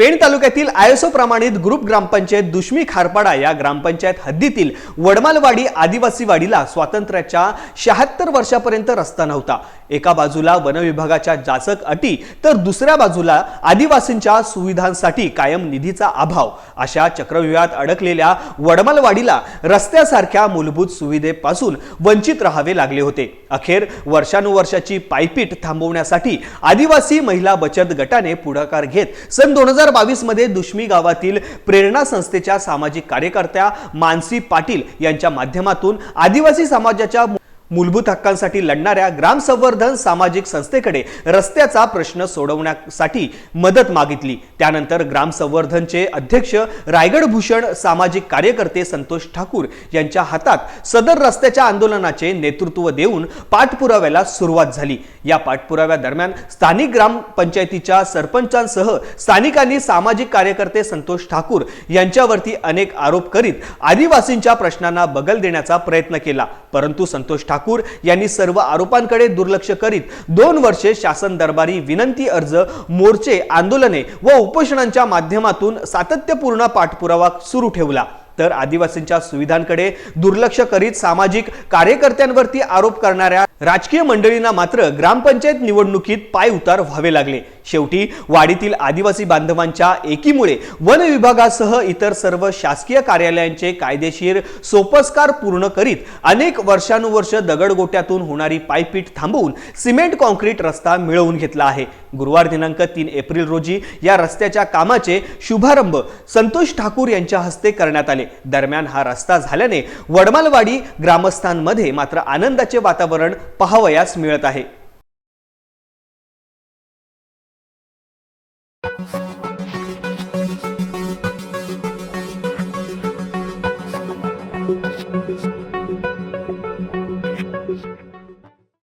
पेण तालुक्यातील आयएसओ प्रमाणित ग्रुप ग्रामपंचायत दुश्मी खारपाडा या ग्रामपंचायत हद्दीतील वडमालवाडी आदिवासी वाडीला स्वातंत्र्याच्या शहात्तर वर्षापर्यंत रस्ता नव्हता. एका बाजूला वनविभागाच्या जाचक अटी तर दुसऱ्या बाजूला आदिवासींच्या सुविधांसाठी कायम निधीचा अभाव. अशा चक्रव्यूहात अडकलेल्या वडमालवाडीला रस्त्यासारख्या मूलभूत सुविधेपासून वंचित राहावे लागले होते. अखेर वर्षानुवर्षाची पायपीट थांबवण्यासाठी आदिवासी महिला बचत गटाने पुढाकार घेत सन दोन हजार बावीसमध्ये दुश्मी गावातील प्रेरणा संस्थेच्या सामाजिक कार्यकर्त्या मानसी पाटील यांच्या माध्यमातून आदिवासी समाजाच्या मूलभूत हक्कांसाठी लढणाऱ्या ग्रामसंवर्धन सामाजिक संस्थेकडे रस्त्याचा प्रश्न सोडवण्यासाठी मदत मागितली. त्यानंतर ग्रामसंवर्धनचे अध्यक्ष रायगड भूषण सामाजिक कार्यकर्ते संतोष ठाकूर यांच्या हातात सदर रस्त्याच्या आंदोलनाचे नेतृत्व देऊन पाठपुराव्याला सुरुवात झाली. या पाठपुराव्यादरम्यान स्थानिक ग्रामपंचायतीच्या सरपंचांसह स्थानिकांनी सामाजिक कार्यकर्ते संतोष ठाकूर यांच्यावरती अनेक आरोप करीत आदिवासींच्या प्रश्नांना बगल देण्याचा प्रयत्न केला. परंतु संतोष ठाकूर यांनी सर्व आरोपांकडे दुर्लक्ष करीत दोन वर्षे शासन दरबारी विनंती अर्ज मोर्चे आंदोलने व उपोषणांच्या माध्यमातून सातत्यपूर्ण पाठपुरावा सुरू ठेवला. तर आदिवासींच्या सुविधांकडे दुर्लक्ष करीत सामाजिक कार्यकर्त्यांवरती आरोप करणाऱ्या राजकीय मंडळींना मात्र ग्रामपंचायत निवडणुकीत पाय उतार व्हावे लागले. शेवटी वाडीतील आदिवासी बांधवांच्या एकीमुळे वन विभागासह इतर सर्व शासकीय कार्यालयांचे कायदेशीर सोपस्कार पूर्ण करीत अनेक वर्षानुवर्ष दगडगोट्यातून होणारी पायपीट थांबवून सिमेंट कॉन्क्रीट रस्ता मिळवून घेतला आहे. गुरुवार दिनांक तीन एप्रिल रोजी या रस्त्याच्या कामाचे शुभारंभ संतोष ठाकूर यांच्या हस्ते करण्यात आले. दरम्यान हा रस्ता झाल्याने वडमालवाडी ग्रामस्थांमध्ये मात्र आनंदाचे वातावरण पाहावयास मिळत आहे